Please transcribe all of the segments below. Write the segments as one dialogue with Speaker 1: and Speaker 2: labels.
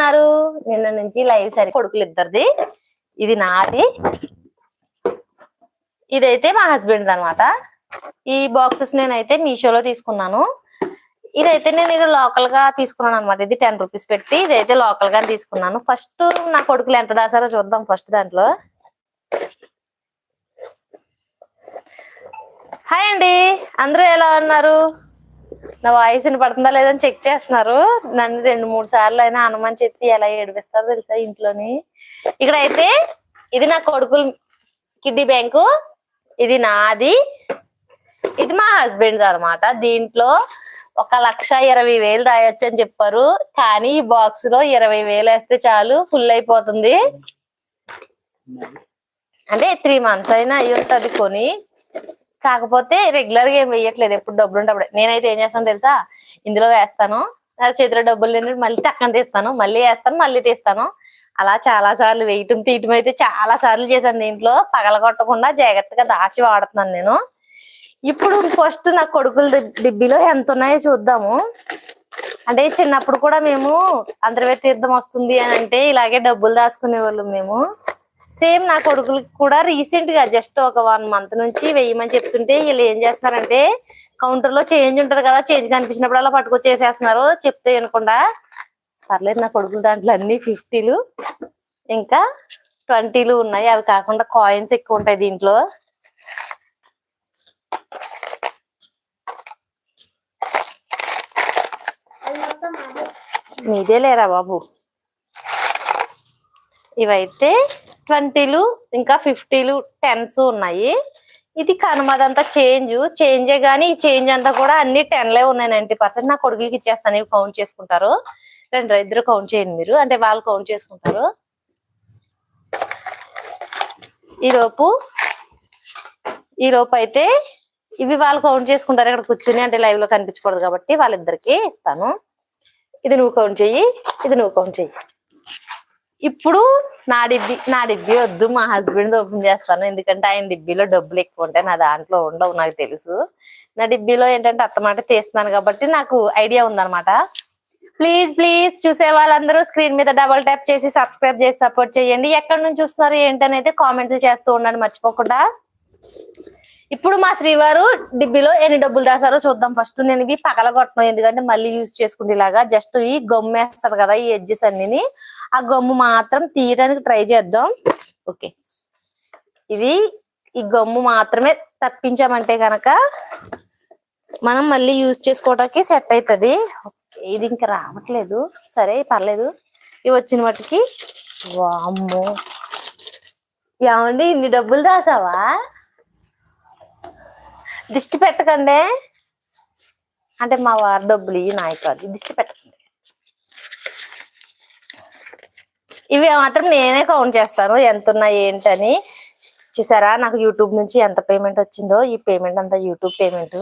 Speaker 1: ఉన్నారు నిన్న నుంచి లైవ్ సరి కొడుకులు ఇద్దరిది. ఇది నాది. ఇదైతే మా హస్బెండ్ అన్నమాట. ఈ బాక్సెస్ నేనైతే మీషోలో తీసుకున్నాను. ఇదైతే నేను ఇది లోకల్గా తీసుకున్నాను అనమాట ఇది టెన్ రూపీస్ పెట్టి ఇదైతే లోకల్గా తీసుకున్నాను. ఫస్ట్ నా కొడుకులు ఎంత దాసారో చూద్దాం ఫస్ట్ దాంట్లో. హాయ్ అండి. అందరూ ఎలా ఉన్నారు? నా వాయిస్ వినపడుతుందా లేదని చెక్ చేస్తున్నారు. నన్ను రెండు మూడు సార్లు అయినా అనమని చెప్పి ఎలా ఏడిపిస్తారో తెలుసా ఇంట్లోని. ఇక్కడ అయితే ఇది నా కొడుకులు కిడ్డీ బ్యాంకు. ఇది నాది. ఇది మా హస్బెండ్ అన్నమాట. దీంట్లో ఒక లక్ష ఇరవై వేలు రాయొచ్చు అని చెప్పారు. కానీ ఈ బాక్స్లో ఇరవై వేలు వేస్తే చాలు ఫుల్ అయిపోతుంది. అంటే త్రీ మంత్స్ అయినా అయ్యి ఉంటది కొని. కాకపోతే రెగ్యులర్గా ఏం వేయట్లేదు ఎప్పుడు డబ్బులు ఉంటే నేనైతే ఏం చేస్తాను తెలుసా? ఇందులో వేస్తాను. నా చేతిలో డబ్బులు లేని మళ్ళీ టక్కన తీస్తాను. మళ్ళీ వేస్తాను మళ్ళీ తీస్తాను. అలా చాలా సార్లు వేయటం తీయటం అయితే చాలా సార్లు చేశాను దీంట్లో. పగలగొట్టకుండా జాగ్రత్తగా దాచి వాడుతున్నాను నేను. ఇప్పుడు ఫస్ట్ నా కొడుకుల డిబ్బీలో ఎంత ఉన్నాయో చూద్దాము. అంటే చిన్నప్పుడు కూడా మేము అంతర్వేద తీర్థం వస్తుంది అని అంటే ఇలాగే డబ్బులు దాచుకునే వాళ్ళం మేము. సేమ్ నా కొడుకులకి కూడా రీసెంట్గా జస్ట్ ఒక వన్ మంత్ నుంచి వెయ్యమని చెప్తుంటే వీళ్ళు ఏం చేస్తారంటే కౌంటర్లో చేంజ్ ఉంటది కదా చేంజ్ కనిపించినప్పుడు అలా పట్టుకొచ్చేసేస్తున్నారు. చెప్తే వినకుండా పర్లేదు నా కొడుకులు దాంట్లో అన్ని ఫిఫ్టీలు ఇంకా ట్వంటీలు ఉన్నాయి. అవి కాకుండా కాయిన్స్ ఎక్కువ ఉంటాయి దీంట్లో. మీదే లేరా బాబు? ఇవైతే ట్వంటీలు ఇంకా ఫిఫ్టీలు టెన్స్ ఉన్నాయి. ఇది కనుమదంతా చేంజ్. చేంజే కానీ చేంజ్ అంతా కూడా అన్ని టెన్లే ఉన్నాయి నైన్టీ పర్సెంట్. నా కొడుకులకి ఇచ్చేస్తాను ఇవి కౌంట్ చేసుకుంటారు. రెండు ఇద్దరు కౌంట్ చేయండి మీరు. అంటే వాళ్ళు కౌంట్ చేసుకుంటారు. ఈలోపు ఈలోపు అయితే ఇవి వాళ్ళు కౌంట్ చేసుకుంటారు. ఇక్కడ కూర్చుని అంటే లైవ్లో కనిపించకూడదు కాబట్టి వాళ్ళిద్దరికి ఇస్తాను. ఇది నువ్వు కౌంట్ చెయ్యి ఇది నువ్వు కౌంట్ చెయ్యి. ఇప్పుడు నా డిబ్బి నా డిబ్బి వద్దు మా హస్బెండ్ ఓపెన్ చేస్తాను. ఎందుకంటే ఆయన డిబ్బీలో డబ్బులు ఎక్కువ ఉంటాయి నా దాంట్లో ఉండవు నాకు తెలుసు. నా డిబ్బీలో ఏంటంటే అత్తమాట తీస్తున్నాను కాబట్టి నాకు ఐడియా ఉందనమాట ప్లీజ్ ప్లీజ్ చూసే వాళ్ళందరూ స్క్రీన్ మీద డబల్ ట్యాప్ చేసి సబ్స్క్రైబ్ చేసి సపోర్ట్ చేయండి. ఎక్కడి నుంచి చూస్తున్నారు ఏంటనేది కామెంట్స్ చేస్తూ ఉండండి మర్చిపోకుండా. ఇప్పుడు మా శ్రీవారు డిబ్బీలో ఎన్ని డబ్బులు దాసారో చూద్దాం. ఫస్ట్ నేను ఇవి పగలగొట్టను ఎందుకంటే మళ్ళీ యూజ్ చేసుకుంటే ఇలాగా జస్ట్ ఈ గమ్ము వేస్తారు కదా ఈ ఎడ్జెస్ అన్ని ఆ గమ్ము మాత్రం తీయడానికి ట్రై చేద్దాం. ఓకే. ఇది ఈ గమ్ము మాత్రమే తప్పించామంటే కనుక మనం మళ్ళీ యూజ్ చేసుకోవడానికి సెట్ అవుతుంది ఇది ఇంకా రావట్లేదు. సరే పర్లేదు. ఇవి వచ్చిన వాటికి వామ్మో. ఏమండి ఇన్ని డబ్బులు దాసావా? దిష్టి పెట్టకండి. అంటే మా వారి డబ్బులు ఇవి నాయకాలు దిష్టి పెట్ట ఇవి మాత్రం నేనే కౌంట్ చేస్తాను. ఎంత ఉన్నాయి ఏంటని. చూసారా? నాకు యూట్యూబ్ నుంచి ఎంత పేమెంట్ వచ్చిందో ఈ పేమెంట్ అంతా యూట్యూబ్ పేమెంట్.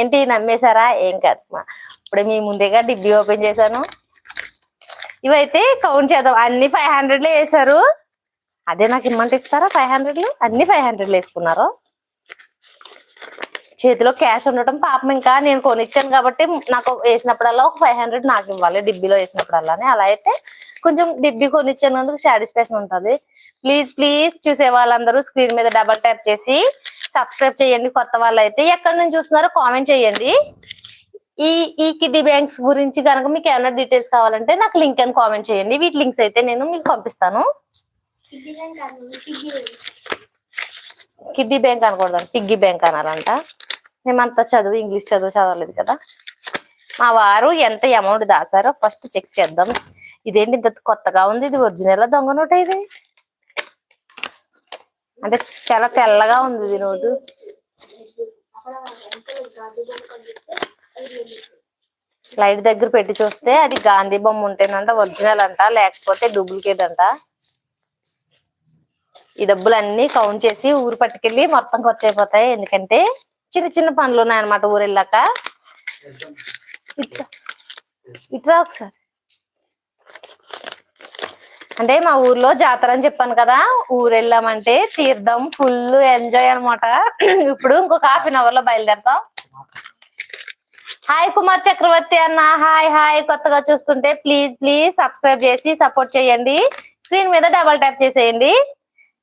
Speaker 1: ఏంటి నమ్మేశారా? ఏం కాదు. మా ఇప్పుడే మీ ముందేగా డిబ్బీ ఓపెన్ చేశాను. ఇవైతే కౌంట్ చేద్దాం. అన్ని ఫైవ్ హండ్రెడ్లో వేసారు అదే నాకు ఇమ్మంటే ఇస్తారా? ఫైవ్ హండ్రెడ్లు? అన్ని ఫైవ్ హండ్రెడ్లు వేసుకున్నారు? చేతిలో క్యాష్ ఉండటం పాపం ఇంకా నేను కొనిచ్చాను కాబట్టి నాకు వేసినప్పుడల్లా ఒక ఫైవ్ హండ్రెడ్ నాకు ఇవ్వాలి డిబ్బీలో వేసినప్పుడల్లా అని. అలా అయితే కొంచెం డిబ్బీ కొనిచ్చినందుకు సాటిస్ఫాక్షన్ ఉంటుంది. ప్లీజ్ ప్లీజ్ చూసే వాళ్ళందరూ స్క్రీన్ మీద డబల్ ట్యాప్ చేసి సబ్స్క్రైబ్ చేయండి. కొత్త వాళ్ళు అయితే ఎక్కడి నుంచి చూస్తున్నారో కామెంట్ చేయండి. ఈ ఈ కిడ్డీ బ్యాంక్స్ గురించి కనుక మీకు ఏమైనా డీటెయిల్స్ కావాలంటే నాకు లింక్ అని కామెంట్ చేయండి. వీటి లింక్స్ అయితే నేను మీకు పంపిస్తాను. కిడ్డీ బ్యాంక్ అనకూడదు పిగ్గీ బ్యాంక్ అనాలంట. మేమంతా చదువు ఇంగ్లీష్ చదువు చదవలేదు కదా. మా వారు ఎంత అమౌంట్ దాసారో ఫస్ట్ చెక్ చేద్దాం. ఇదేంటి ఇంత కొత్తగా ఉంది? ఇది ఒరిజినల్ దొంగ నోట ఇది? అంటే చాలా తెల్లగా ఉంది ఇది నోటు. లైట్ దగ్గర పెట్టి చూస్తే అది గాంధీ బొమ్మ ఉంటేనంట ఒరిజినల్ అంట లేకపోతే డూప్లికేట్ అంట. ఈ డబ్బులు అన్ని కౌంట్ చేసి ఊరు పట్టుకెళ్ళి మొత్తం ఖర్చు అయిపోతాయి. ఎందుకంటే చిన్న చిన్న పనులు ఉన్నాయన్నమాట ఊరు వెళ్ళాక ఇట్రా ఒకసారి. అంటే మా ఊర్లో జాతర అని చెప్పాను కదా ఊరు వెళ్ళామంటే తీర్థం ఫుల్ ఎంజాయ్ అనమాట ఇప్పుడు ఇంకొక హాఫ్ అన్ అవర్లో బయలుదేరతాం. హాయ్ కుమార్ చక్రవర్తి అన్న హాయ్ హాయ్. కొత్తగా చూస్తుంటే ప్లీజ్ ప్లీజ్ సబ్స్క్రైబ్ చేసి సపోర్ట్ చేయండి. స్క్రీన్ మీద డబల్ ట్యాప్ చేసేయండి.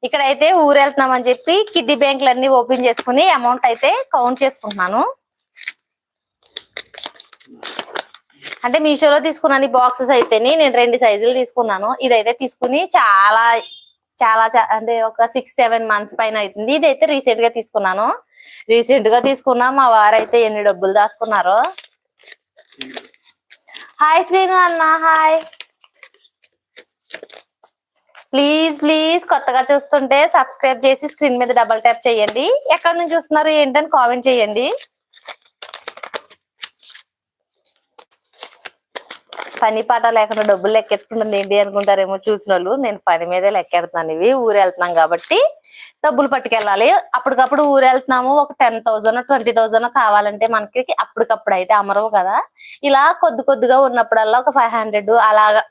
Speaker 1: ఇక్కడైతే ఊరు వెళ్తున్నామని చెప్పి కిడ్నీ అన్ని ఓపెన్ చేసుకుని అమౌంట్ అయితే కౌంట్ చేసుకుంటున్నాను. అంటే మీషోలో తీసుకున్నాను బాక్సెస్ అయితేని నేను రెండు సైజులు తీసుకున్నాను. ఇదైతే తీసుకుని చాలా చాలా అంటే ఒక సిక్స్ సెవెన్ మంత్స్ పైన అవుతుంది ఇదైతే రీసెంట్గా తీసుకున్నాను. రీసెంట్గా తీసుకున్నా మా వారైతే ఎన్ని డబ్బులు దాచుకున్నారో. హాయ్ శ్రీను అన్న హాయ్. ప్లీజ్ ప్లీజ్ కొత్తగా చూస్తుంటే సబ్స్క్రైబ్ చేసి స్క్రీన్ మీద డబల్ ట్యాప్ చేయండి. ఎక్కడి నుంచి చూస్తున్నారు ఏంటని కామెంట్ చేయండి. పని పాట లేకుండా డబ్బులు లెక్కెట్టుకుంటుంది ఏంటి అనుకుంటారేమో చూసిన వాళ్ళు నేను పని మీదే లెక్కెడుతున్నాను. ఇవి ఊరు వెళ్తున్నాం కాబట్టి డబ్బులు పట్టుకెళ్ళాలి. అప్పటికప్పుడు ఊరు వెళ్తున్నాము. ఒక టెన్ థౌసండ్ ట్వంటీ థౌసండ్ కావాలంటే మనకి అప్పటికప్పుడు అయితే అమరవు కదా. ఇలా కొద్ది కొద్దిగా ఉన్నప్పుడల్లా ఒక ఫైవ్ హండ్రెడ్ అలాగా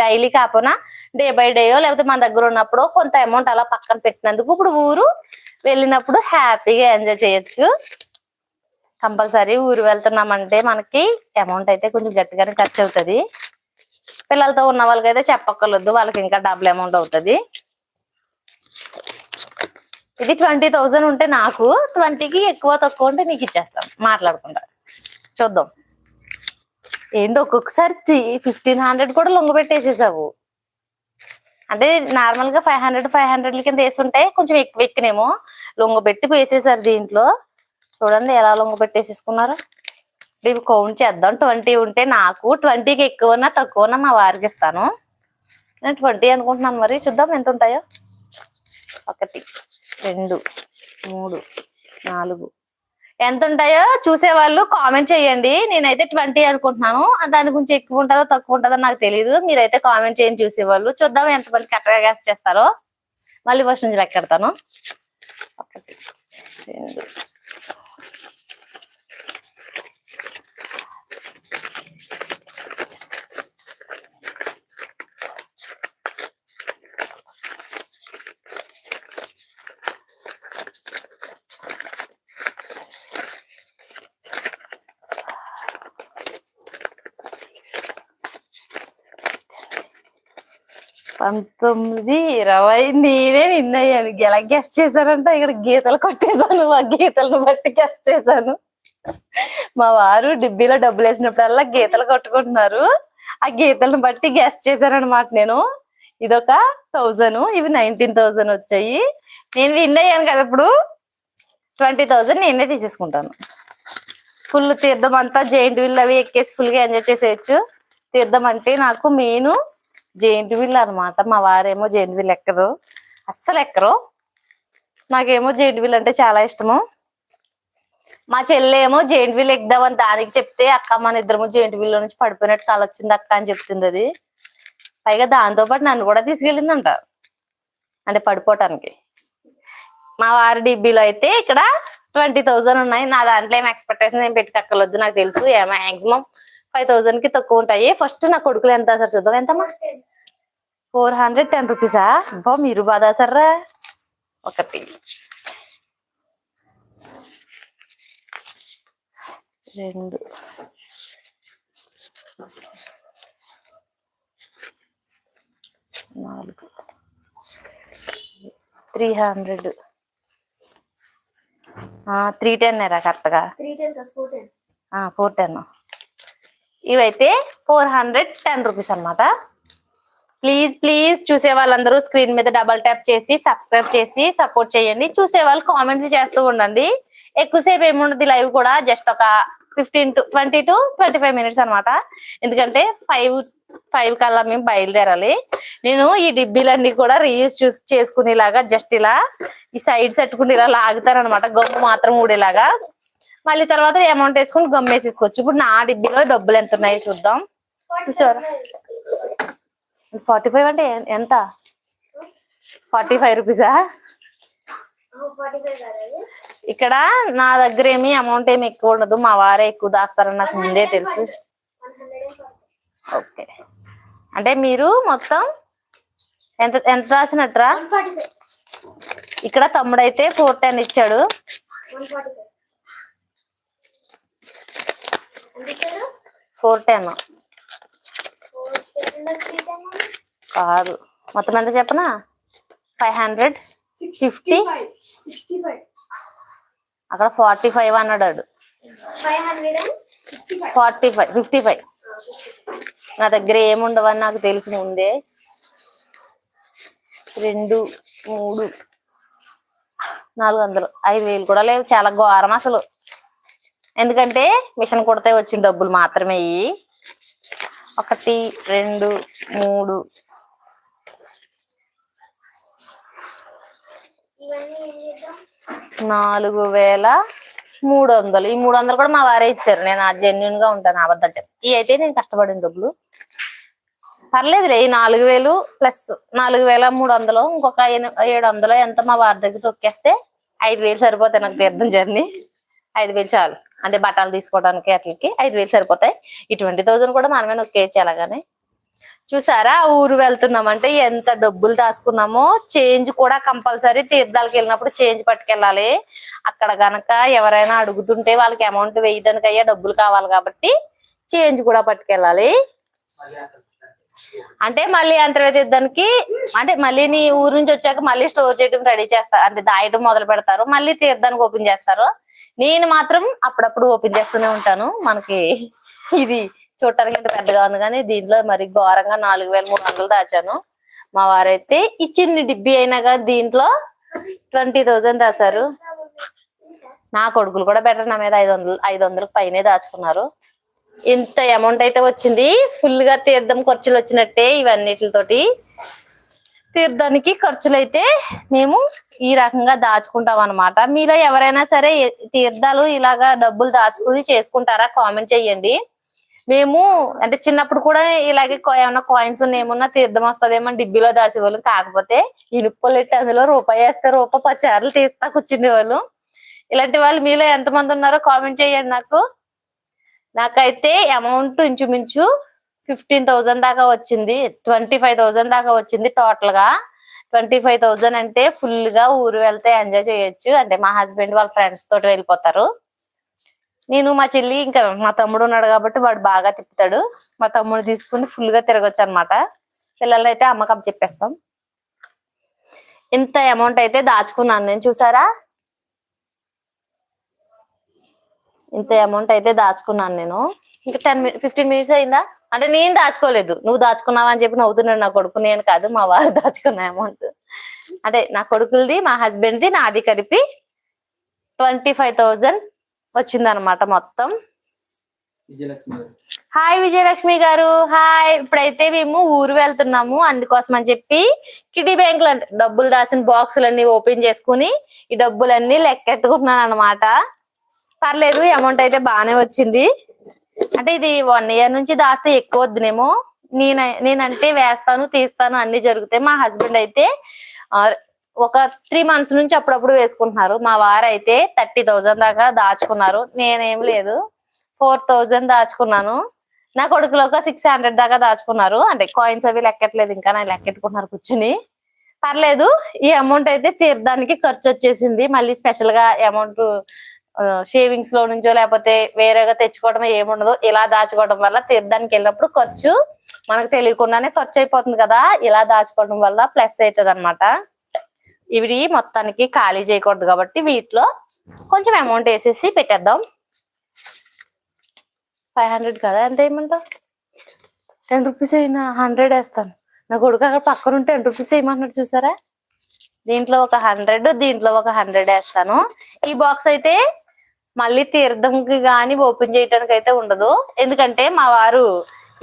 Speaker 1: డైలీ కాకపోయినా డే బై డేయో? లేకపోతే మన దగ్గర ఉన్నప్పుడు కొంత అమౌంట్ అలా పక్కన పెట్టినందుకు ఇప్పుడు ఊరు వెళ్ళినప్పుడు హ్యాపీగా ఎంజాయ్ చేయొచ్చు. కంపల్సరీ ఊరు వెళ్తున్నామంటే మనకి అమౌంట్ అయితే కొంచెం గట్టిగానే ఖర్చు అవుతుంది. పిల్లలతో ఉన్న వాళ్ళకైతే చెప్పక్కర్లేదు వాళ్ళకి ఇంకా డబుల్ అమౌంట్ అవుతుంది. ఇది ట్వంటీ థౌజండ్ ఉంటే నాకు ట్వంటీకి ఎక్కువ తక్కువ ఉంటే నీకు ఇచ్చేస్తాను మాట్లాడుకుంటా. చూద్దాం. ఏంటి ఒక్కొక్కసారి ఫిఫ్టీన్ హండ్రెడ్ కూడా లొంగ పెట్టేసేసావు. అంటే నార్మల్గా ఫైవ్ హండ్రెడ్ ఫైవ్ హండ్రెడ్ కింద వేసుంటే కొంచెం ఎక్కువ ఎక్కినేమో లొంగ పెట్టి వేసేసారు దీంట్లో. చూడండి ఎలా లొంగ పెట్టేసేసుకున్నారు. ఇవి కౌంట్ చేద్దాం. ట్వంటీ ఉంటే నాకు ట్వంటీకి ఎక్కువనా తక్కువనా మా వారికి ఇస్తాను. నేను ట్వంటీ అనుకుంటున్నాను మరి. చూద్దాం ఎంత ఉంటాయో. ఒకటి రెండు మూడు నాలుగు ఎంత ఉంటాయో చూసేవాళ్ళు కామెంట్ చేయండి. నేనైతే ట్వంటీ అనుకుంటున్నాను. దాని గురించి ఎక్కువ ఉంటుందో తక్కువ ఉంటుందో నాకు తెలియదు మీరైతే కామెంట్ చేయండి చూసేవాళ్ళు. చూద్దాం ఎంతమంది కరెక్ట్గా గ్యాస్ చేస్తారో. మళ్ళీ ఫస్ట్ నుంచి లెక్కెడతాను ఒకటి రెండు పంతొమ్మిది ఇరవై నేనే నిన్నయ్యాను ఎలా గెస్ట్ చేశానంటే ఇక్కడ గీతలు కొట్టేశాను ఆ గీతలను బట్టి గెస్ట్ చేశాను. మా వారు డిబ్బీలో డబ్బులు వేసినప్పుడల్లా గీతలు కొట్టుకుంటున్నారు. ఆ గీతలను బట్టి గెస్ట్ చేశానన్నమాట నేను. ఇదొక థౌజండ్ ఇవి నైన్టీన్ థౌజండ్ వచ్చాయి. నేను విన్ అయ్యాను కదా ఇప్పుడు. ట్వంటీ థౌజండ్ నేనే తీసేసుకుంటాను. ఫుల్ తీర్థం అంతా జైంట్ వీల్ అవి ఎక్కేసి ఫుల్గా ఎంజాయ్ చేసేయచ్చు. తీర్థం అంటే నాకు మెయిన్ జెయింట్ వీల్ అన్నమాట. మా వారేమో జైంట్ వీల్ ఎక్కదు అస్సలు ఎక్కరు. నాకేమో జెయింట్ వీల్ అంటే చాలా ఇష్టము. మా చెల్లెమో ఏమో జైంట్ వీల్ ఎక్కుదామని దానికి చెప్తే అక్క మన ఇద్దరము జైంట్ వీల్ నుంచి పడిపోయినట్టు కాలు వచ్చింది అక్క అని చెప్తుంది అది. పైగా దాంతో పాటు నన్ను కూడా తీసుకెళ్ళిందంట. అంటే పడిపోవటానికి. మా వారి డిబ్బీలో అయితే ఇక్కడ ట్వంటీ థౌజండ్ ఉన్నాయి. నా దాంట్లో ఏం ఎక్స్పెక్టేషన్ ఏం పెట్టుకక్కర్లేదు. నాకు తెలుసు మాక్సిమం ఫైవ్ థౌసండ్కి తక్కువ ఉంటాయి. ఫస్ట్ నా కొడుకులు ఎంత సార్ చూద్దాం. ఎంతమ్మా? ఫోర్ హండ్రెడ్ టెన్ రూపీసా బా మీరు బాధా సర్రా. ఒకటి. రెండు. నాలుగు. Three hundred. త్రీ టెన్ ఎరా కరెక్ట్గా?
Speaker 2: Four ten.
Speaker 1: ఇవైతే ఫోర్ హండ్రెడ్ టెన్ రూపీస్ అన్నమాట. ప్లీజ్ ప్లీజ్ చూసే వాళ్ళందరూ స్క్రీన్ మీద డబల్ ట్యాప్ చేసి సబ్స్క్రైబ్ చేసి సపోర్ట్ చేయండి. చూసే వాళ్ళు కామెంట్స్ చేస్తూ ఉండండి. ఎక్కువసేపు ఏముండదు లైవ్ కూడా జస్ట్ ఒక fifteen to twenty to twenty five minutes అనమాట ఎందుకంటే ఫైవ్ ఫైవ్ కల్లా మేము బయలుదేరాలి. నేను ఈ డిబ్బీలన్నీ కూడా రీయూజ్ చూస్ చేసుకునేలాగా జస్ట్ ఇలా ఈ సైడ్ సెట్టుకుని ఇలా లాగుతాను అనమాట గమ్ము మాత్రం ఊడేలాగా. మళ్ళీ తర్వాత అమౌంట్ వేసుకుని గమ్ వేసేసుకోవచ్చు. ఇప్పుడు నా డిబ్బీలో డబ్బులు ఎంత ఉన్నాయో చూద్దాం. ఫార్టీ ఫైవ్ అంటే ఎంత? ఫార్టీ ఫైవ్ రూపీసా ఇక్కడ నా దగ్గర ఏమి అమౌంట్ ఏమి ఎక్కువ ఉండదు. మా వారే ఎక్కువ దాస్తారని నాకు ముందే తెలుసు. ఓకే. అంటే మీరు మొత్తం ఎంత ఎంత
Speaker 2: ఫైవ్
Speaker 1: ఇక్కడ తమ్ముడైతే ఫోర్ టెన్ ఇచ్చాడు
Speaker 2: వన్ ఫార్టీ ఫైవ్ ఎంత ఇచ్చారు
Speaker 1: ఫోర్ టెన్. కాదు. మొత్తం ఎంత చెప్పనా? Five hundred fifty. అక్కడ ఫార్టీ ఫైవ్ అన్నాడు ఫార్టీ ఫైవ్ ఫిఫ్టీ ఫైవ్. నా దగ్గర ఏముండవని నాకు తెలిసి ముందే. రెండు మూడు నాలుగు వందలు. ఐదు వేలు కూడా లేవు చాలా ఘోరం అసలు. ఎందుకంటే మిషన్ కుడితే వచ్చిన డబ్బులు మాత్రమే ఇవి ఒకటి రెండు మూడు. నాలుగు వేల మూడు వందలు. ఈ మూడు వందలు కూడా మా వారే ఇచ్చారు. నేను ఆ జెన్యున్గా ఉంటాను అబద్ధం చెప్పి. ఇవి అయితే నేను కష్టపడిన డబ్బులు. పర్లేదులే ఈ నాలుగు వేలు ప్లస్ నాలుగు వేల మూడు వందలు ఇంకొక ఏడు వందలు ఎంత మా వారి దగ్గర తొక్కేస్తే ఐదు వేలు సరిపోతాయి నాకు తీర్థం జర్నీ. ఐదు వేలు చాలు. అంటే బట్టలు తీసుకోవడానికి అట్లకి ఐదు వేలు సరిపోతాయి. ఈ ట్వంటీ థౌసండ్ కూడా మనమే నొక్కేయచ్చు అలాగానే చూసారా? ఊరు వెళ్తున్నామంటే ఎంత డబ్బులు దాచుకున్నామో? చేంజ్ కూడా కంపల్సరీ తీర్థాలకు వెళ్ళినప్పుడు చేంజ్ పట్టుకెళ్ళాలి. అక్కడ గనక ఎవరైనా అడుగుతుంటే వాళ్ళకి అమౌంట్ వేయడానికి అయ్యా డబ్బులు కావాలి కాబట్టి చేంజ్ కూడా పట్టుకెళ్ళాలి. అంటే మళ్ళీ అంతర్వేద అంటే మళ్ళీ నీ ఊరు నుంచి వచ్చాక మళ్ళీ స్టోర్ చేయడం రెడీ చేస్తారు. అంటే దాయటం మొదలు పెడతారు. మళ్ళీ తీర్థానికి ఓపెన్ చేస్తారు. నేను మాత్రం అప్పుడప్పుడు ఓపెన్ చేస్తూనే ఉంటాను. మనకి ఇది చూడటానికి ఇంత పెద్దగా ఉంది కానీ దీంట్లో మరి ఘోరంగా నాలుగు వేల మూడు వందలు దాచాను. మా వారైతే ఈ చిన్ని డిబ్బి అయినా కానీ దీంట్లో ట్వంటీ థౌజండ్ దాచారు నా కొడుకులు కూడా బెటర్ నా మీద ఐదు వందలు ఐదు వందలకు పైనే దాచుకున్నారు. ఇంత అమౌంట్ అయితే వచ్చింది ఫుల్గా తీర్థం ఖర్చులు వచ్చినట్టే ఇవన్నిటితోటి. తీర్థానికి ఖర్చులు అయితే మేము ఈ రకంగా దాచుకుంటాం అన్నమాట మీలో ఎవరైనా సరే తీర్థాలు ఇలాగా డబ్బులు దాచుకుని చేసుకుంటారా కామెంట్ చేయండి మేము అంటే చిన్నప్పుడు కూడా ఇలాగే ఏమైనా ఏమన్నా కాయిన్స్ ఏమన్నా తీర్థం వస్తుందేమో డిబ్బీలో దాచేవాళ్ళం. కాకపోతే ఇనుపలెట్టి అందులో రూపాయి వేస్తే రూపాయి పచ్చారులు తీస్తా కూర్చుండే వాళ్ళు ఇలాంటి వాళ్ళు మీలో ఎంతమంది ఉన్నారో కామెంట్ చేయండి నాకు. నాకైతే అమౌంట్ ఇంచుమించు ఫిఫ్టీన్ థౌజండ్ దాకా వచ్చింది. ట్వంటీ ఫైవ్ థౌసండ్ దాకా వచ్చింది టోటల్గా. ట్వంటీ ఫైవ్ థౌసండ్ అంటే ఫుల్గా ఊరు వెళ్తే ఎంజాయ్ చేయొచ్చు. అంటే మా హస్బెండ్ వాళ్ళ ఫ్రెండ్స్ తోటి వెళ్ళిపోతారు. నేను మా చెల్లి ఇంకా మా తమ్ముడు ఉన్నాడు కాబట్టి వాడు బాగా తిప్పుతాడు. మా తమ్ముడు తీసుకుని ఫుల్గా తిరగొచ్చు అనమాట పిల్లల్ని అయితే అమ్మకం చెప్పేస్తాం. ఇంత అమౌంట్ అయితే దాచుకున్నాను. నేను చూసారా? ఇంత అమౌంట్ అయితే దాచుకున్నాను నేను. ఇంకా టెన్ ఫిఫ్టీన్ మినిట్స్ అయిందా? అంటే నేను దాచుకోలేదు. నువ్వు దాచుకున్నావా అని చెప్పి నవ్వుతున్నాడు నా కొడుకు. నేను కాదు మా వారు దాచుకున్న అమౌంట్ అంటే నా కొడుకులది మా హస్బెండ్ది నాది కలిపి ట్వంటీ ఫైవ్ థౌజండ్ వచ్చిందనమాట మొత్తం హాయ్ విజయలక్ష్మి గారు. హాయ్ ఇప్పుడైతే మేము ఊరు వెళ్తున్నాము. అందుకోసం అని చెప్పి కిటీ బ్యాంక్ డబ్బులు దాసిన బాక్సులన్నీ ఓపెన్ చేసుకుని ఈ డబ్బులన్నీ లెక్కెట్టుకుంటున్నాను అనమాట పర్లేదు అమౌంట్ అయితే బాగానే వచ్చింది. అంటే ఇది వన్ ఇయర్ నుంచి దాస్తే ఎక్కువ వద్దునేమో. నేను నేనంటే వేస్తాను తీస్తాను అన్ని జరుగుతాయి. మా హస్బెండ్ అయితే ఒక త్రీ మంత్స్ నుంచి అప్పుడప్పుడు వేసుకుంటున్నారు. మా వారు అయితే థర్టీ థౌజండ్ దాకా దాచుకున్నారు. నేనేం లేదు ఫోర్ థౌజండ్ దాచుకున్నాను. నా కొడుకులో ఒక సిక్స్ హండ్రెడ్ దాకా దాచుకున్నారు. అంటే కాయిన్స్ అవి లెక్కట్లేదు ఇంకా నా లెక్కెట్టుకున్నారు కూర్చుని. పర్లేదు ఈ అమౌంట్ అయితే తీర్థానికి ఖర్చు వచ్చేసింది మళ్ళీ స్పెషల్గా అమౌంట్ షేవింగ్స్లో నుంచో లేకపోతే వేరేగా తెచ్చుకోవడం ఏముండదు ఇలా దాచుకోవడం వల్ల తీర్థానికి వెళ్ళినప్పుడు ఖర్చు మనకు తెలియకుండానే ఖర్చు అయిపోతుంది కదా. ఇలా దాచుకోవడం వల్ల ప్లస్ అవుతుంది అనమాట ఇవి మొత్తానికి ఖాళీ చేయకూడదు కాబట్టి వీటిలో కొంచెం అమౌంట్ వేసేసి పెట్టేద్దాం. ఫైవ్ హండ్రెడ్ కదా ఎంత ఏమంటావు టెన్ రూపీస్ అయినా హండ్రెడ్ వేస్తాను. నా కొడుకు అక్కడ పక్కన ఉంటే టెన్ రూపీస్ వేయమంటున్నాడు చూసారా? దీంట్లో ఒక హండ్రెడ్ దీంట్లో ఒక హండ్రెడ్ వేస్తాను. ఈ బాక్స్ అయితే మళ్ళీ తీర్థంకి కానీ ఓపెన్ చేయడానికి అయితే ఉండదు. ఎందుకంటే మా వారు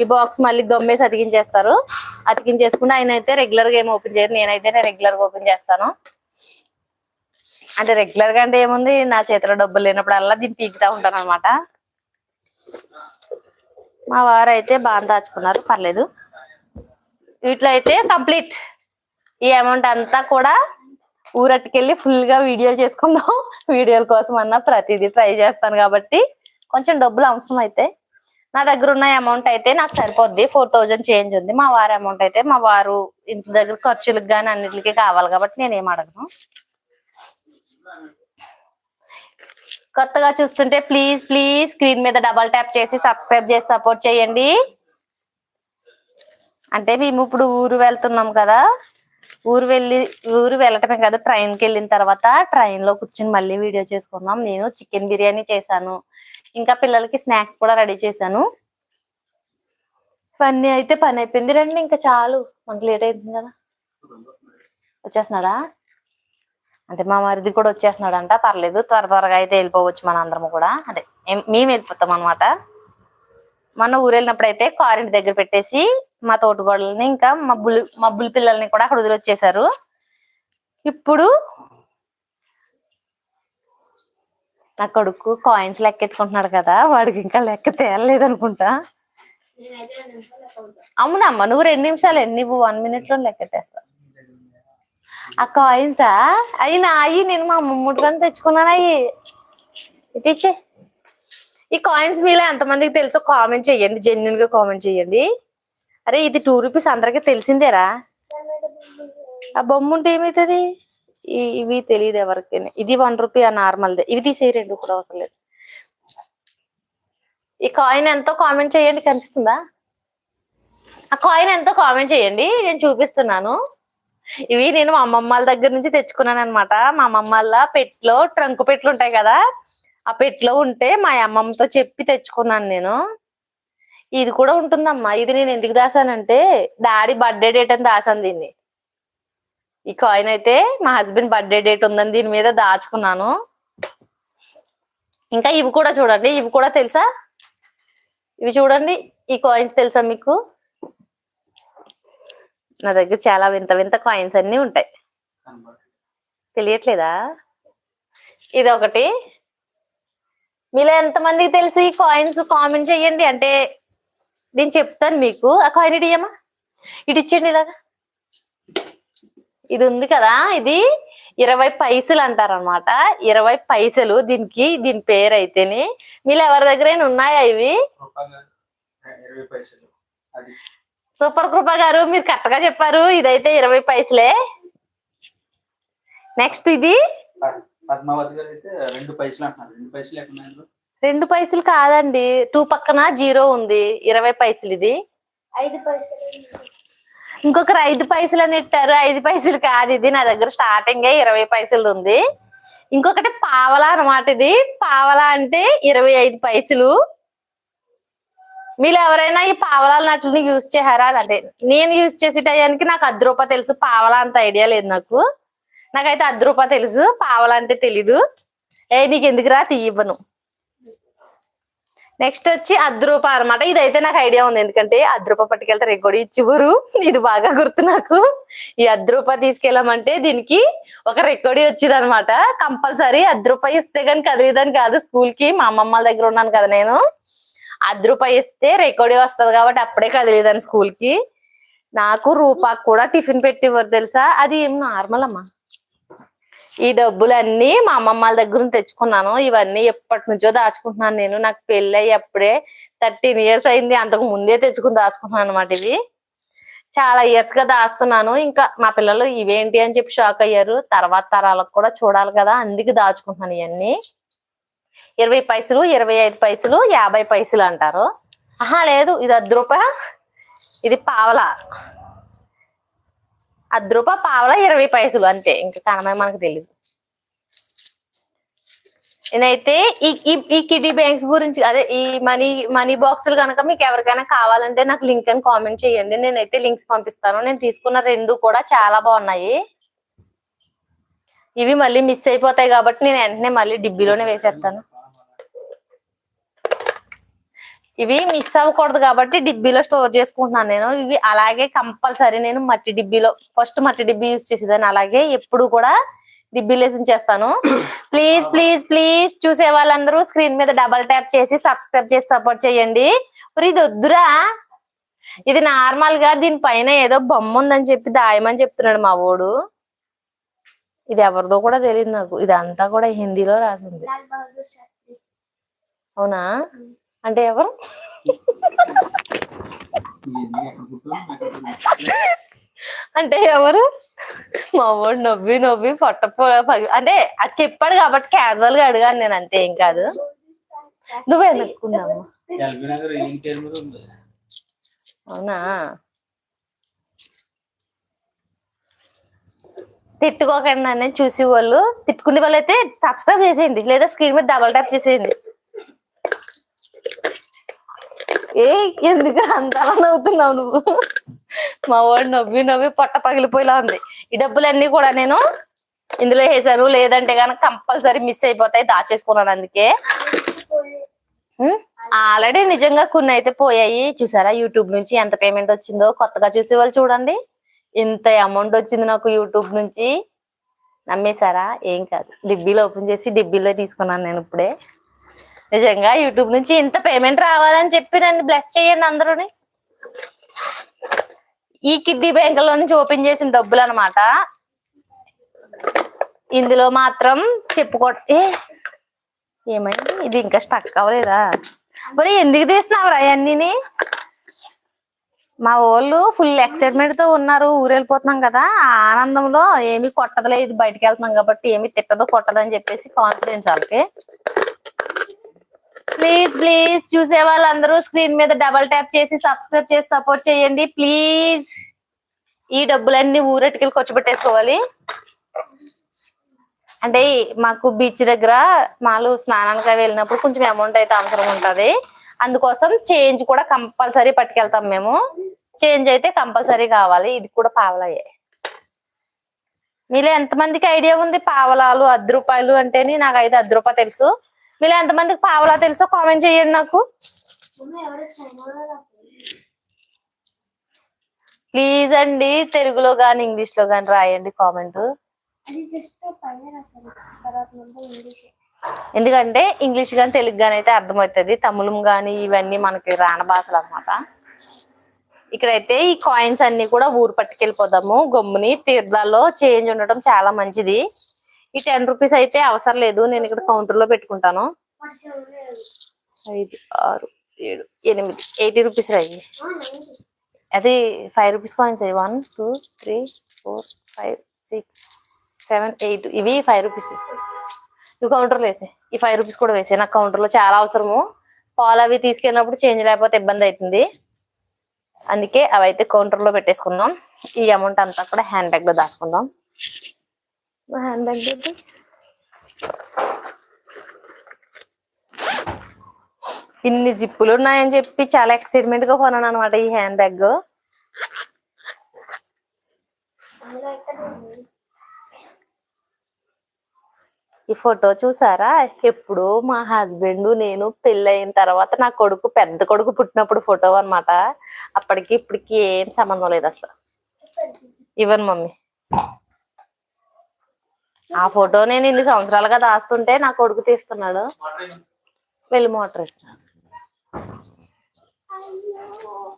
Speaker 1: ఈ బాక్స్ మళ్ళీ గమ్మేసి అతికించేస్తారు. అతికించేసుకుంటే ఆయన అయితే రెగ్యులర్గా ఏం ఓపెన్ చేయరు. నేనైతే రెగ్యులర్గా ఓపెన్ చేస్తాను. అంటే రెగ్యులర్గా అంటే ఏముంది? నా చేతిలో డబ్బులు లేనప్పుడల్లా దీన్ని పీకుతా ఉంటాను అనమాట మా వారు అయితే బాగా దాచుకున్నారు. పర్లేదు. వీటిలో అయితే కంప్లీట్ ఈ అమౌంట్ అంతా కూడా ఊరట్టుకెళ్ళి ఫుల్గా వీడియోలు చేసుకుందాం. వీడియోల కోసం అన్నా ప్రతిదీ ట్రై చేస్తాను కాబట్టి కొంచెం డబ్బులు అవసరం అయితే. నా దగ్గర ఉన్న అమౌంట్ అయితే నాకు సరిపోద్ది. ఫోర్ థౌజండ్ చేంజ్ ఉంది. మా వారి అమౌంట్ అయితే మా వారు ఇంటి దగ్గర ఖర్చులకు కానీ అన్నిటికీ కావాలి కాబట్టి నేను ఏం అడగను. కొత్తగా చూస్తుంటే ప్లీజ్ ప్లీజ్ స్క్రీన్ మీద డబల్ ట్యాప్ చేసి సబ్స్క్రైబ్ చేసి సపోర్ట్ చేయండి. అంటే మేము ఇప్పుడు ఊరు వెళ్తున్నాం కదా. ఊరు వెళ్ళి ఊరు వెళ్ళటమే కాదు ట్రైన్కి వెళ్ళిన తర్వాత ట్రైన్లో కూర్చొని మళ్ళీ వీడియో చేసుకున్నాం. నేను చికెన్ బిర్యానీ చేశాను. ఇంకా పిల్లలకి స్నాక్స్ కూడా రెడీ చేశాను. పని అయితే పని అయిపోయింది. రండి ఇంకా చాలు. మనకు లేట్ అవుతుంది కదా. వచ్చేస్తున్నాడా? అంటే మా మరిది కూడా వచ్చేస్తున్నాడంట. పర్లేదు త్వర త్వరగా అయితే వెళ్ళిపోవచ్చు మన అందరం కూడా. అదే మేము వెళ్ళిపోతాం అనమాట మన ఊరు వెళ్ళినప్పుడు అయితే కారింటి దగ్గర పెట్టేసి మా తోటిగోడల్ని ఇంకా మబ్బులు మబ్బుల పిల్లల్ని కూడా అక్కడ వదిలొచ్చేసారు ఇప్పుడు నా కొడుకు కాయిన్స్ లెక్కెట్టుకుంటున్నాడు కదా వాడికి ఇంకా లెక్క తేలలేదు అనుకుంటా
Speaker 2: నేనైతే
Speaker 1: నువ్వు రెండు నిమిషాలు నువ్వు వన్ మినిట్లో లెక్కెట్టేస్తావు ఆ కాయిన్సా అవి అయ్యి నేను మా అమ్మమ్మడికని తెచ్చుకున్నాను అవి ఇటు ఇచ్చే ఈ కాయిన్స్ మీలో ఎంతమందికి తెలుసో కామెంట్ చేయండి జెన్యున్గా కామెంట్ చేయండి. అరే ఇది టూ రూపీస్ అందరికి తెలిసిందేరా? ఆ బొమ్మ ఉంటే ఏమవుతుంది ఇవి తెలియదు ఎవరికైనా. ఇది వన్ రూపీ ఆ నార్మల్దే. ఇవి తీసేయి రెండు కూడా అవసరం లేదు. ఈ కాయిన్ ఎంతో కామెంట్ చేయండి కనిపిస్తుందా? ఆ కాయిన్ ఎంతో కామెంట్ చేయండి నేను చూపిస్తున్నాను. ఇవి నేను మా అమ్మమ్మ వాళ్ళ దగ్గర నుంచి తెచ్చుకున్నాను అనమాట మా అమ్మమ్మ వాళ్ళ పెట్లో ట్రంక్ పెట్లు ఉంటాయి కదా? ఆ పెట్లో ఉంటే మా అమ్మమ్మతో చెప్పి తెచ్చుకున్నాను నేను. ఇది కూడా ఉంటుందమ్మా. ఇది నేను ఎందుకు దాసానంటే డాడీ బర్త్డే డేట్ అని దాసాను దీన్ని. ఈ కాయిన్ అయితే మా హస్బెండ్ బర్త్డే డేట్ ఉందని దీని మీద దాచుకున్నాను. ఇంకా ఇవి కూడా చూడండి. ఇవి కూడా తెలుసా? ఇవి చూడండి. ఈ కాయిన్స్ తెలుసా మీకు? నా దగ్గర చాలా వింత వింత కాయిన్స్ అన్ని ఉంటాయి. తెలియట్లేదా? ఇది ఒకటి మీలో ఎంతమందికి తెలిసి కాయిన్స్ కామెంట్ చేయండి. అంటే నేను చెప్తాను మీకు. ఆ కాయిన్ ఇడియమ్మా ఇటు ఇచ్చండి ఇలాగా. ఇది ఉంది కదా ఇది ఇరవై పైసలు అంటారనమాట ఇరవై పైసలు దీనికి దీని పేరు అయితేనే మీలో ఎవరి దగ్గరైనా ఉన్నాయా ఇవి? సూపర్ కృప గారు మీరు కరెక్ట్గా చెప్పారు. ఇదైతే ఇరవై పైసలే. నెక్స్ట్ ఇది?
Speaker 3: పద్మావతి గారు అయితే రెండు పైసలు అంటున్నారు. రెండు పైసలు ఎక్కడ?
Speaker 1: రెండు పైసలు కాదండి. టూ పక్కన జీరో ఉంది. ఇరవై పైసలు ఇది.
Speaker 2: ఐదు పైసలు
Speaker 1: ఇంకొకరు ఐదు పైసలు అని ఇట్టారు. ఐదు పైసలు కాదు ఇది. నా దగ్గర స్టార్టింగ్ ఇరవై పైసలు ఉంది. ఇంకొకటి పావలా అన్నమాట ఇది. పావలా అంటే ఇరవై ఐదు పైసలు. మీరు ఎవరైనా ఈ పావలాల నట్లని యూజ్ చేశారా? అంటే నేను యూజ్ చేసే టయానికి నాకు అర్ధ రూపాయ తెలుసు. పావలా అంత ఐడియా లేదు నాకు. నాకైతే అర్ధ రూపాయ తెలుసు పావలంటే తెలీదు. ఏ నీకు ఎందుకురా తీయవ్వను నెక్స్ట్ వచ్చి అర్ధ రూపాయ అనమాట ఇదైతే నాకు ఐడియా ఉంది. ఎందుకంటే అర్ధ రూపాయ పట్టుకెళ్తే రెగ్గొడి ఇచ్చివ్వరు ఇది బాగా గుర్తు నాకు. ఈ అర్ధ రూపాయ తీసుకెళ్ళమంటే దీనికి ఒక రికార్డి వచ్చింది అనమాట కంపల్సరీ అర్ధ రూపాయి ఇస్తే కానీ కదిలేదని కాదు. స్కూల్కి మా అమ్మమ్మ వాళ్ళ దగ్గర ఉన్నాను కదా నేను. అర్ధ రూపాయి ఇస్తే రికార్డి వస్తుంది కాబట్టి అప్పుడే కదిలేదని స్కూల్కి. నాకు రూపాకు కూడా టిఫిన్ పెట్టివ్వరు తెలుసా? అది ఏం నార్మల్ అమ్మా? ఈ డబ్బులన్నీ మా అమ్మమ్మ వాళ్ళ దగ్గర నుంచి తెచ్చుకున్నాను. ఇవన్నీ ఎప్పటి నుంచో దాచుకుంటున్నాను నేను. నాకు పెళ్ళి అప్పుడే థర్టీన్ ఇయర్స్ అయింది. అంతకు ముందే తెచ్చుకుని దాచుకుంటున్నాను అనమాట ఇవి. చాలా ఇయర్స్గా దాస్తున్నాను. ఇంకా మా పిల్లలు ఇవేంటి అని చెప్పి షాక్ అయ్యారు. తర్వాత తరాలకు కూడా చూడాలి కదా. అందుకు దాచుకుంటున్నాను ఇవన్నీ ఇరవై పైసలు ఇరవై ఐదు పైసలు యాభై పైసలు అంటారు. ఆహా లేదు. ఇది అర్ధ రూపాయ. ఇది పావలా. అర్ధ రూపాయ పావలా ఇరవై పైసలు అంతే ఇంకా కనమే మనకు తెలియదు నేనైతే ఈ ఈ- ఈ బ్యాంక్స్ గురించి అదే ఈ మనీ మనీ బాక్సులు కనుక మీకు ఎవరికైనా కావాలంటే నాకు లింక్ అని కామెంట్ చేయండి. నేనైతే లింక్స్ పంపిస్తాను. నేను తీసుకున్న రెండు కూడా చాలా బాగున్నాయి. ఇవి మళ్ళీ మిస్ అయిపోతాయి కాబట్టి నేను వెంటనే మళ్ళీ డిబ్బీలోనే వేసేస్తాను. ఇవి మిస్ అవ్వకూడదు కాబట్టి డిబ్బీలో స్టోర్ చేసుకుంటున్నాను నేను. ఇవి అలాగే కంపల్సరీ నేను మట్టి డిబ్బీలో ఫస్ట్ మట్టి డిబ్బీ యూజ్ చేసేదాన్ని. అలాగే ఎప్పుడు కూడా డిబ్బీలో వేసి చేస్తాను. ప్లీజ్ ప్లీజ్ ప్లీజ్ చూసే వాళ్ళందరూ స్క్రీన్ మీద డబల్ ట్యాప్ చేసి సబ్స్క్రైబ్ చేసి సపోర్ట్ చేయండి. మరి ఇది వద్దురా. ఇది నార్మల్గా దీనిపైన ఏదో బొమ్మ ఉందని చెప్పి దాయమని చెప్తున్నాడు మా ఓడు ఇది ఎవరిదో కూడా తెలియదు నాకు. ఇదంతా కూడా హిందీలో రాసింది. అవునా? అంటే ఎవరు? అంటే ఎవరు? మా వాడు నవ్వి నవ్వి పొట్ట అంటే అది చెప్పాడు కాబట్టి క్యాజువల్గా అడిగాను నేను అంతే ఏం కాదు. నువ్వే అనుకున్నాము అవునా? తిట్టుకోకండి నన్ను చూసి వాళ్ళు తిట్టుకునే వాళ్ళు అయితే సబ్స్క్రైబ్ చేసేయండి లేదా స్క్రీన్ మీద డబల్ ట్యాప్ చేసేయండి. ఏ ఎందుకు అంతలా నవ్వుతున్నావు నువ్వు? మా వాడు నవ్వి నవ్వి పొట్ట పగిలిపోయేలా ఉంది. ఈ డబ్బులన్నీ కూడా నేను ఇందులో వేసాను. లేదంటే కనుక కంపల్సరీ మిస్ అయిపోతాయి దాచేసుకున్నాను అందుకే. ఆల్రెడీ నిజంగా కొన్ని అయితే పోయాయి. చూసారా యూట్యూబ్ నుంచి ఎంత పేమెంట్ వచ్చిందో? కొత్తగా చూసే వాళ్ళు చూడండి. ఇంత అమౌంట్ వచ్చింది నాకు యూట్యూబ్ నుంచి. నమ్మేశారా? ఏం కాదు. డిబ్బీలో ఓపెన్ చేసి డిబ్బీలో తీసుకున్నాను నేను ఇప్పుడే. నిజంగా యూట్యూబ్ నుంచి ఇంత పేమెంట్ రావాలని చెప్పి నన్ను బ్లెస్ చేయండి అందరూని. ఈ కిడ్నీ బ్యాంక్లో నుంచి ఓపెన్ చేసిన డబ్బులు అనమాట ఇందులో మాత్రం చెప్పుకో ఏమైంది? ఇది ఇంకా స్టక్ అవ్వలేదా? మరి ఎందుకు తీస్తున్నావురా అవన్నీ మా వాళ్ళు ఫుల్ ఎక్సైట్మెంట్తో ఉన్నారు ఊరెళ్ళిపోతున్నాం కదా. ఆనందంలో ఏమీ కొట్టదులే ఇది బయటకు వెళ్తున్నాం కాబట్టి ఏమి తిట్టదు కొట్టదు అని చెప్పేసి కాన్ఫిడెన్స్ వాళ్ళకి. Please please. చూసే వాళ్ళందరూ స్క్రీన్ మీద డబల్ ట్యాప్ చేసి సబ్స్క్రైబ్ చేసి సపోర్ట్ చేయండి. ప్లీజ్. ఈ డబ్బులన్నీ ఊరెట్టుకెళ్ళి ఖర్చు పెట్టేసుకోవాలి. అంటే మాకు బీచ్ దగ్గర మాలు స్నానానికి వెళ్ళినప్పుడు కొంచెం అమౌంట్ అయితే అవసరం ఉంటది. అందుకోసం చేంజ్ కూడా కంపల్సరీ పట్టుకెళ్తాం మేము. చేంజ్ అయితే కంపల్సరీ కావాలి. ఇది కూడా పావలయ్యే. మీలో ఎంతమందికి ఐడియా ఉంది? పావలాలు అర్ధ రూపాయలు అంటేనే నాకు అయితే అర్ధ రూపాయ తెలుసు. మీలో ఎంతమందికి పావలా తెలుసో కామెంట్ చేయండి నాకు. ప్లీజ్ అండి తెలుగులో గాని ఇంగ్లీష్లో గాని రాయండి కామెంట్ ఎందుకంటే ఇంగ్లీష్ గాని తెలుగు గాని అయితే అర్థమవుతుంది. తమిళం గాని ఇవన్నీ మనకి రాన భాషలు అనమాట ఇక్కడైతే ఈ కాయిన్స్ అన్ని కూడా ఊరు పట్టుకెళ్ళిపోదాము. గమ్ముని తీర్థాల్లో చేంజ్ ఉండటం చాలా మంచిది. ఈ టెన్ రూపీస్ అయితే అవసరం లేదు. నేను ఇక్కడ కౌంటర్లో పెట్టుకుంటాను. ఐదు ఆరు ఏడు ఎనిమిది ఎయిటీ రూపీస్ అయ్యి అది ఫైవ్ రూపీస్ కాయిన్స్ అయ్యి one two three four five six seven eight ఇవి ఫైవ్ రూపీస్ ఇవి కౌంటర్లో వేసే ఈ ఫైవ్ రూపీస్ కూడా వేసాయి. నాకు కౌంటర్లో చాలా అవసరము. పాలు అవి తీసుకెళ్ళినప్పుడు చేంజ్ లేకపోతే ఇబ్బంది అవుతుంది అందుకే అవి అయితే కౌంటర్లో పెట్టేసుకుందాం. ఈ అమౌంట్ అంతా కూడా హ్యాండ్ బ్యాగ్లో దాచుకుందాం. హ్యాండ్ బ్యాగ్ ఇన్ని జిప్పులు ఉన్నాయని చెప్పి చాలా ఎక్సైట్మెంట్గా కొన్నాను అనమాట ఈ హ్యాండ్ బ్యాగ్ ఈ ఫోటో చూసారా? ఎప్పుడు మా హస్బెండ్ నేను పెళ్ళయిన తర్వాత నా కొడుకు పెద్ద కొడుకు పుట్టినప్పుడు ఫోటో అన్నమాట. అప్పటికి ఇప్పటికి ఏం సంబంధం లేదు అసలు. ఇవ్వను మమ్మీ. ఆ ఫోటో నేను ఇన్ని సంవత్సరాలుగా దాస్తుంటే నా కొడుకు తీస్తున్నాడు. వెళ్ళి మోటార్ ఇస్తున్నాడు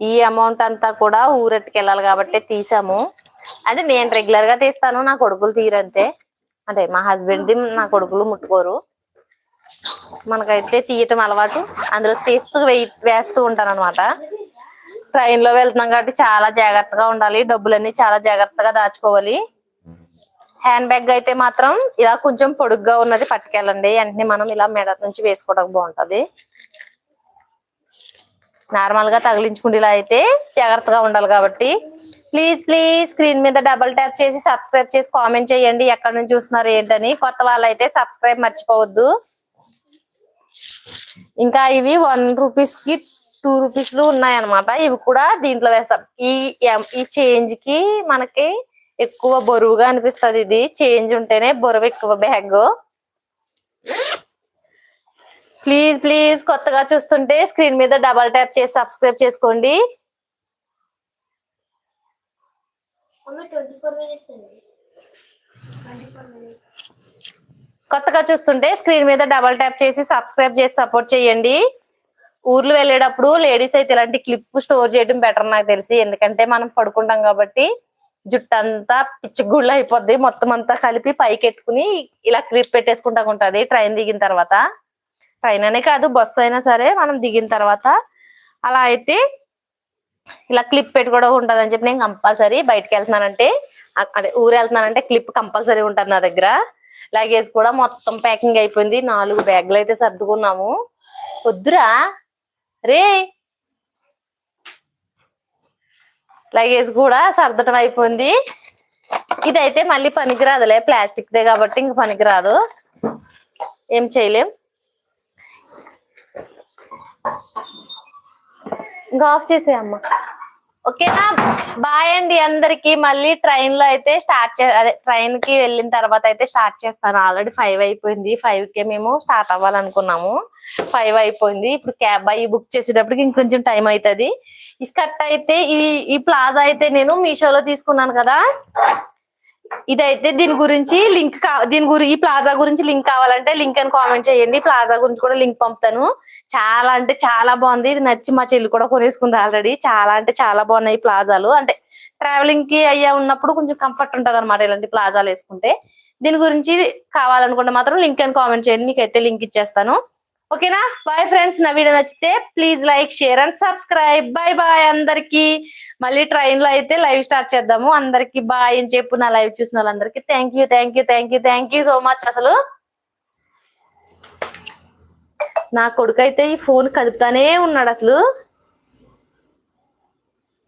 Speaker 1: ఈ అమౌంట్ అంతా కూడా ఊరెట్టుకెళ్ళాలి కాబట్టి తీసాము. అంటే నేను రెగ్యులర్గా తీస్తాను నా కొడుకులు తీరంతే. అంటే మా హస్బెండ్ది నా కొడుకులు ముట్టుకోరు. మనకైతే తీయటం అలవాటు. అందులో తీస్తూ వేయి వేస్తూ ఉంటాను అనమాట ట్రైన్లో వెళ్తున్నాం కాబట్టి చాలా జాగ్రత్తగా ఉండాలి. డబ్బులన్నీ చాలా జాగ్రత్తగా దాచుకోవాలి. హ్యాండ్ బ్యాగ్ అయితే మాత్రం ఇలా కొంచెం పొడుగ్గా ఉన్నది పట్టుకెళ్ళండి. వెంటనే మనం ఇలా మెడ నుంచి వేసుకోవడానికి బాగుంటది. నార్మల్గా తగిలించుకుంటే అయితే జాగ్రత్తగా ఉండాలి కాబట్టి. ప్లీజ్ ప్లీజ్ స్క్రీన్ మీద డబుల్ ట్యాప్ చేసి సబ్స్క్రైబ్ చేసి కామెంట్ చేయండి. ఎక్కడ నుంచి చూస్తున్నారు ఏంటని. కొత్త వాళ్ళైతే సబ్స్క్రైబ్ మర్చిపోవద్దు. ఇంకా ఇవి వన్ రూపీస్కి టూ రూపీస్లు ఉన్నాయన్నమాట. ఇవి కూడా దీంట్లో వేస్తాం. ఈ ఈ చేంజ్కి మనకి ఎక్కువ బరువుగా అనిపిస్తది ఇది. చేంజ్ ఉంటేనే బరువు ఎక్కువ బ్యాగ్ ప్లీజ్ ప్లీజ్ కొత్తగా చూస్తుంటే స్క్రీన్ మీద డబల్ ట్యాప్ చేసి సబ్స్క్రైబ్ చేసుకోండి. కొత్తగా చూస్తుంటే స్క్రీన్ మీద డబల్ ట్యాప్ చేసి సబ్స్క్రైబ్ చేసి సపోర్ట్ చేయండి. ఊర్లు వెళ్ళేటప్పుడు లేడీస్ అయితే ఇలాంటి క్లిప్ స్టోర్ చేయడం బెటర్ నాకు తెలిసి. ఎందుకంటే మనం పడుకుంటాం కాబట్టి. జుట్టు అంతా పిచ్చిగుళ్ళు అయిపోద్ది. మొత్తం అంతా కలిపి పైకి ఎట్టుకుని ఇలా క్లిప్ పెట్టేసుకుంటా ఉంటది. ట్రైన్ దిగిన తర్వాత. ట్రైన్ అనే కాదు బస్సు అయినా సరే మనం దిగిన తర్వాత. అలా అయితే ఇలా క్లిప్ పెట్టుకోవడం ఉంటుంది అని చెప్పి నేను కంపల్సరీ బయటకు వెళ్తున్నానంటే అంటే ఊరు వెళ్తున్నానంటే క్లిప్ కంపల్సరీ ఉంటుంది నా దగ్గర. లగేజ్ కూడా మొత్తం ప్యాకింగ్ అయిపోయింది. నాలుగు బ్యాగులు అయితే సర్దుకున్నాము. వద్దురా. రే లగేజ్ కూడా సర్దటం అయిపోయింది. ఇదైతే మళ్ళీ పనికిరాదులే ప్లాస్టిక్ దే కాబట్టి ఇంక పనికిరాదు. ఏం చేయలేం. ఇంకా ఆఫ్ చేసేయమ్మా ఓకేనా బాయ్ అండి అందరికి. మళ్ళీ ట్రైన్లో అయితే స్టార్ట్ చే అదే ట్రైన్కి వెళ్ళిన తర్వాత అయితే స్టార్ట్ చేస్తాను. ఆల్రెడీ ఫైవ్ అయిపోయింది. ఫైవ్ కే మేము స్టార్ట్ అవ్వాలనుకున్నాము. ఫైవ్ అయిపోయింది. ఇప్పుడు క్యాబ్ అయ్యి బుక్ చేసేటప్పటికి ఇంకొంచెం టైం అవుతుంది ఈ స్కర్ట్ అయితే ఈ ఈ ప్లాజా అయితే నేను మీషోలో తీసుకున్నాను కదా. ఇదైతే దీని గురించి లింక్ దీని గురించి ఈ ప్లాజా గురించి లింక్ కావాలంటే లింక్ అని కామెంట్ చేయండి. ప్లాజా గురించి కూడా లింక్ పంపుతాను. చాలా అంటే చాలా బాగుంది. ఇది నచ్చి మా చెల్లి కూడా కొనేసుకుంది ఆల్రెడీ. చాలా అంటే చాలా బాగున్నాయి ప్లాజాలు. అంటే ట్రావెలింగ్కి అయ్యా ఉన్నప్పుడు కొంచెం కంఫర్ట్ ఉంటది అనమాట ఇలాంటి ప్లాజాలు వేసుకుంటే. దీని గురించి కావాలనుకుంటే మాత్రం లింక్ అని కామెంట్ చేయండి. మీకు అయితే లింక్ ఇచ్చేస్తాను. ఓకేనా? బాయ్ ఫ్రెండ్స్ నా వీడియో నచ్చితే please like share and subscribe. Bye bye అందరికి. మళ్ళీ ట్రైన్లో అయితే లైవ్ స్టార్ట్ చేద్దాము. అందరికి బాయ్ అని చెప్పు నా లైవ్ చూసిన వాళ్ళందరికీ thank you thank you thank you thank you so much అసలు. నా కొడుకు అయితే ఈ ఫోన్ కదుపుతానే ఉన్నాడు అసలు.